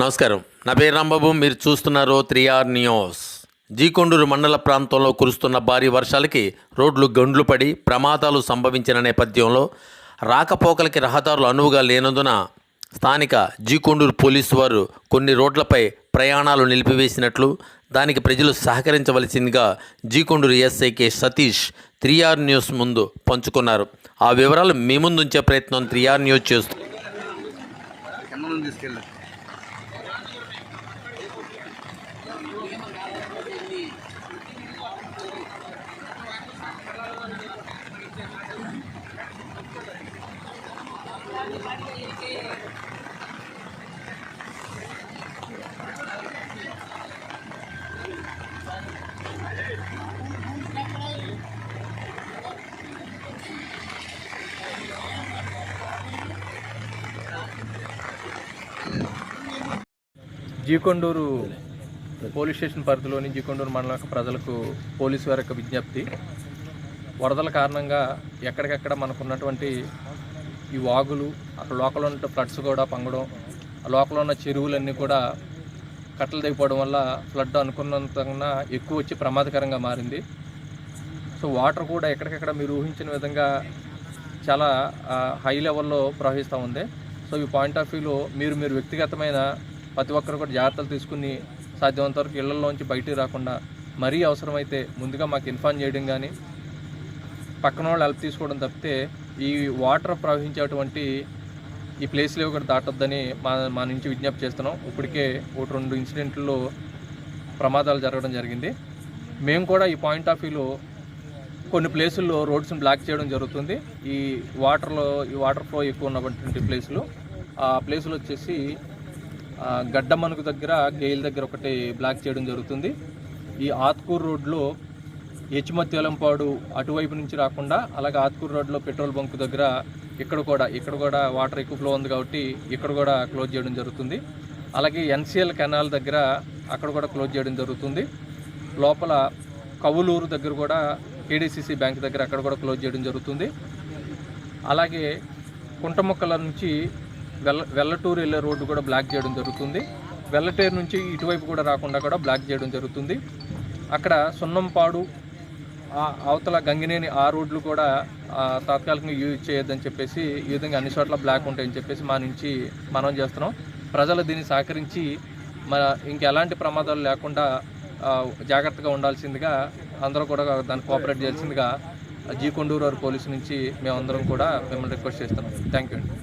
నమస్కారం. నా పేరు రాంబాబు. మీరు చూస్తున్నారు త్రీ ఆర్ న్యూస్. జీకొండూరు మండల ప్రాంతంలో కురుస్తున్న భారీ వర్షాలకి రోడ్లు గండ్లు పడి ప్రమాదాలు సంభవించిన నేపథ్యంలో రాకపోకలకి రహదారులు అనువుగా లేనందున స్థానిక జీకొండూరు పోలీసు వారు కొన్ని రోడ్లపై ప్రయాణాలు నిలిపివేసినట్లు దానికి ప్రజలు సహకరించవలసిందిగా G Konduru SI K Satish three R news ముందు పంచుకున్నారు. ఆ వివరాలు మీ ముందుంచే ప్రయత్నం త్రీ ఆర్ న్యూస్ చేస్తుంది ಜೀಕೊಂಡೂರು పోలీస్ స్టేషన్ పరిధిలోని జీకొండూరు మండల యొక్క ప్రజలకు పోలీసు వారి యొక్క విజ్ఞప్తి. వరదల కారణంగా ఎక్కడికెక్కడ మనకు ఉన్నటువంటి ఈ వాగులు అక్కడ లోకల్ ఉన్న ఫ్లడ్స్ కూడా పంగడం ఆ లోకల్ ఉన్న చెరువులన్నీ కూడా కట్టలు దిగిపోవడం వల్ల ఫ్లడ్ అనుకున్నంతకన్నా ఎక్కువ వచ్చి ప్రమాదకరంగా మారింది. సో వాటర్ కూడా ఎక్కడికెక్కడ మీరు ఊహించిన విధంగా చాలా హై లెవెల్లో ప్రవహిస్తూ ఉంది. సో ఈ పాయింట్ ఆఫ్ వ్యూలో మీరు మీరు వ్యక్తిగతమైన ప్రతి ఒక్కరు కూడా జాగ్రత్తలు తీసుకుని సాధ్యమంత వరకు ఇళ్ళలోంచి బయటికి రాకుండా మరీ అవసరమైతే ముందుగా మాకు ఇన్ఫార్మ్ చేయడం కానీ పక్కన వాళ్ళు హెల్ప్ తీసుకోవడం తప్పితే ఈ వాటర్ ప్రవహించేటువంటి ఈ ప్లేస్లో ఒకటి దాటొద్దని మా మా నుంచి విజ్ఞప్తి చేస్తున్నాం. ఇప్పటికే ఒకటి రెండు ఇన్సిడెంట్లో ప్రమాదాలు జరగడం జరిగింది. మేము కూడా ఈ పాయింట్ ఆఫ్ వ్యూలో కొన్ని ప్లేసుల్లో రోడ్స్ని బ్లాక్ చేయడం జరుగుతుంది. ఈ వాటర్లో ఈ వాటర్ ఫ్లో ఎక్కువ ఉన్నటువంటి ప్లేసులు ఆ ప్లేసులు వచ్చేసి గడ్డమనుకు దగ్గర గెయిల్ దగ్గర ఒకటి బ్లాక్ చేయడం జరుగుతుంది. ఈ ఆత్కూరు రోడ్లో హెచ్మత్యలంపాడు అటువైపు నుంచి రాకుండా అలాగే ఆత్కూరు రోడ్లో పెట్రోల్ బంక్ దగ్గర ఇక్కడ కూడా ఇక్కడ కూడా వాటర్ ఎక్కువ ఫ్లో ఉంది కాబట్టి ఇక్కడ కూడా క్లోజ్ చేయడం జరుగుతుంది. అలాగే ఎన్సిఎల్ కెనాల్ దగ్గర అక్కడ కూడా క్లోజ్ చేయడం జరుగుతుంది. లోపల కవులూరు దగ్గర కూడా కేడీసీసీ బ్యాంక్ దగ్గర అక్కడ కూడా క్లోజ్ చేయడం జరుగుతుంది. అలాగే కుంటముక్కల నుంచి వెల్ల వెల్లటూరు వెళ్ళే రోడ్డు కూడా బ్లాక్ చేయడం జరుగుతుంది. వెల్లటేరు నుంచి ఇటువైపు కూడా రాకుండా కూడా బ్లాక్ చేయడం జరుగుతుంది. అక్కడ సున్నంపాడు అవతల గంగినేని ఆ రోడ్లు కూడా తాత్కాలికంగా యూజ్ చేయొద్దని చెప్పేసి ఈ విధంగా అన్ని చోట్ల బ్లాక్ ఉంటాయని చెప్పేసి మా నుంచి మనం చేస్తున్నాం. ప్రజలు దీన్ని సహకరించి మన ఇంకెలాంటి ప్రమాదాలు లేకుండా జాగ్రత్తగా ఉండాల్సిందిగా అందరూ కూడా దాన్ని కోఆపరేట్ చేయాల్సిందిగా జీ కొండూరు పోలీసు నుంచి మేమందరం కూడా మిమ్మల్ని రిక్వెస్ట్ చేస్తున్నాం. థ్యాంక్ యూ అండి.